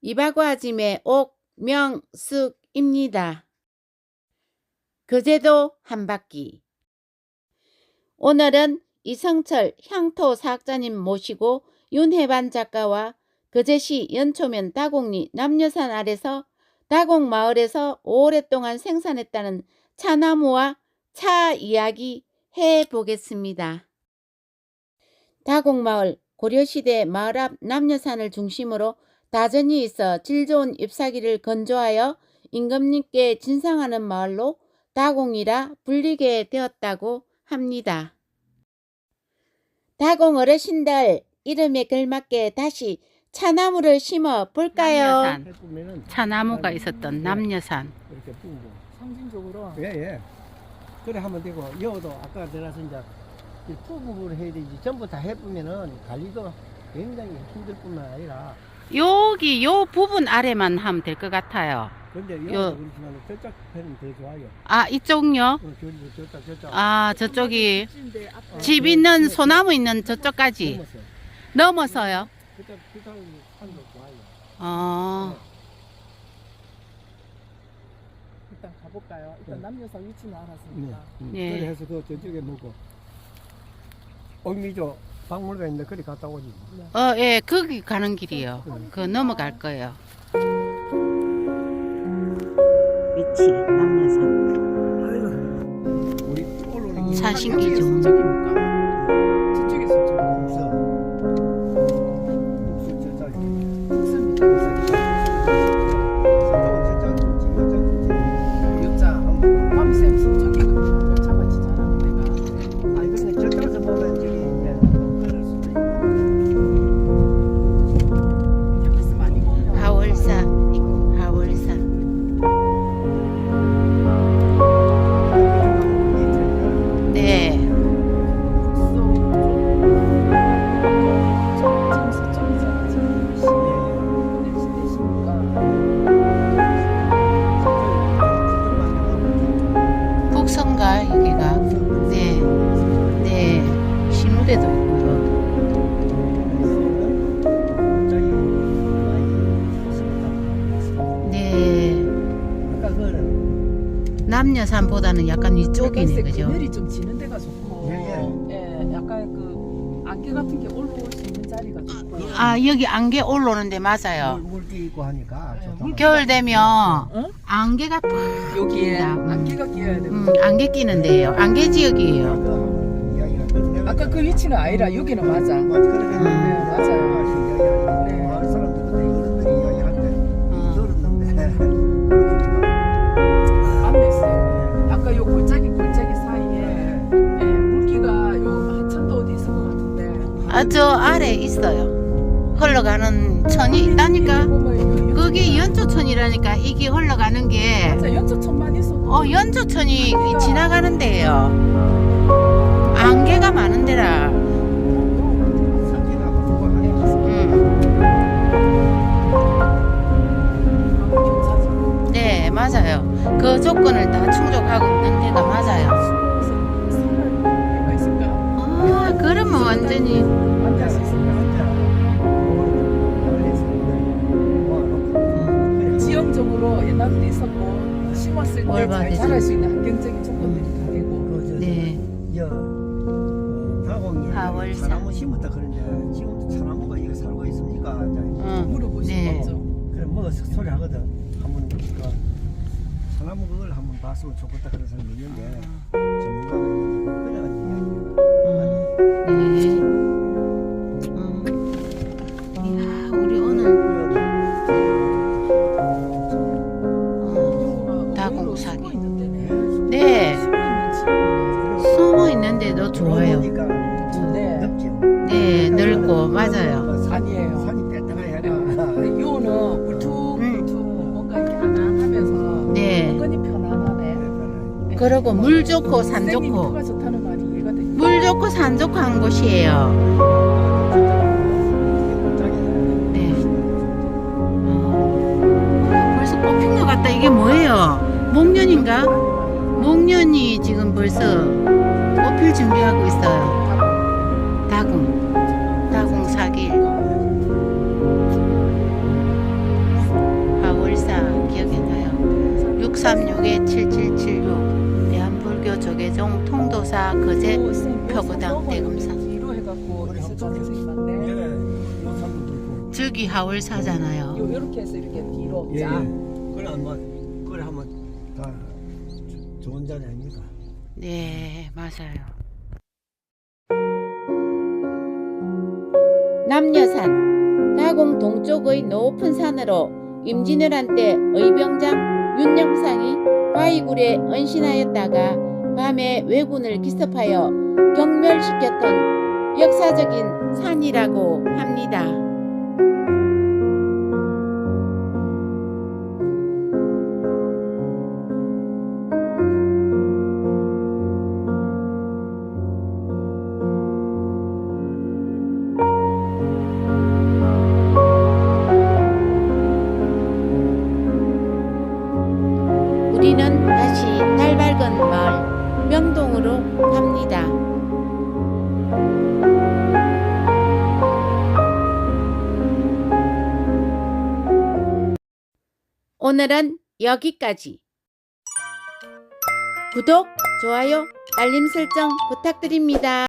안녕하세요. 이바구 아짐의 옥명숙입니다. 그제도 한 바퀴. 오늘은 이성철 향토 사학자님 모시고 윤혜반 작가와 그제시 연초면 다곡리 남녀산 아래서 다곡 마을에서 오랫동안 생산했다는 차나무와 차 이야기 해 보겠습니다. 다곡마을 고려시대 마을 앞 남녀산을 중심으로 다전이 있어 질 좋은 잎사귀를 건조하여 임금님께 진상하는 마을로 다공이라 불리게 되었다고 합니다. 다공 어르신들 이름에 걸맞게 다시 차나무를 심어 볼까요? 해보면은 차나무가 있었던 남녀산. 이렇게 뿌고 상징적으로 예 예 그래 하면 되고 여도 아까 들어서 이제 이 부부를 해야 되지 전부 다 해보면은 관리도 굉장히 힘들 뿐만 아니라 여기 요 부분 아래만 하면 될 것 같아요. 근데 요- 그렇지만 저쪽 편은 더 좋아요 아 이쪽요? 어, 아 저쪽이 집인데 앞에 집 있는 소나무 있는 저쪽까지 넘어서 넘어서요. 산도 좋아요 어. 일단 가볼까요? 일단 네. 남녀사 위치는 네. 알았으니까 음, 예. 그래 해서 그 저쪽에 뭐고 올미조 박물관 있는데 그리 갔다 오지 어, 예, 거기 가는 길이요. 그 넘어갈 거예요. 위치 남녀산 우리 올라오는 사신기 좀. 남녀산보다는 약간 이쪽이네, 그죠? 그늘이 좀 지는 데가 좋고 예, 예, 약간 그 안개 같은 게 올라올 수 있는 자리가 좋고 아, 여기 안개 올라오는데 맞아요. 물기 있고 하니까 좋다. 겨울 되면 응? 안개가 팍 여기에 낀다. 안개가 끼어야 되고 음, 안개 끼는데요. 안개 지역이에요. 아까 그 위치는 아니라 여기는 맞아 음. 네, 맞아요. 아, 저 아래 있어요. 흘러가는 천이 있다니까. 그게 연초천이라니까 이게 흘러가는 게 맞아 연초천만 있어도 어, 연초천이 지나가는 데예요. 안개가 많은 데라. 음. 네, 맞아요. 그 조건을 다 충족하고 있는 데가 맞아요. 아, 그러면 완전히 때잘 받으세요? 자랄 수 있는 환경적인 조건들이 다 되고 네. 하월 사. 사나무 심었다 그런데 지금도 사나무가 여기 살고 있습니까? 이제 응. 물어보신 네. 거죠. 그래 뭐 소리 하거든. 한번 그 사나무 그걸 한번 봤으면 좋겠다 그런 사람이 있는데 전문가가 그래가지고 그리고 물 좋고 산 좋고. 물 좋고 산 좋고 한 곳이에요. 통도사 거제 오, 쌤, 표구당 너무 대금산. 뒤로 해갖고 머리 있을 한번 가능성이 예, 많네. 요 산도 있고. 즐기 하울사잖아요. 요, 요렇게 해서 이렇게 뒤로 예, 예. 쫙. 그래 한번 그래 한번 다 좋은 자리 아닙니까? 네, 맞아요. 남녀산 다공 동쪽의 높은 산으로 임진왜란 한때 의병장 윤영상이 바위굴에 은신하였다가 밤에 왜군을 기습하여 경멸시켰던 역사적인 산이라고 합니다. 오늘은 여기까지. 구독, 좋아요, 알림 설정 부탁드립니다.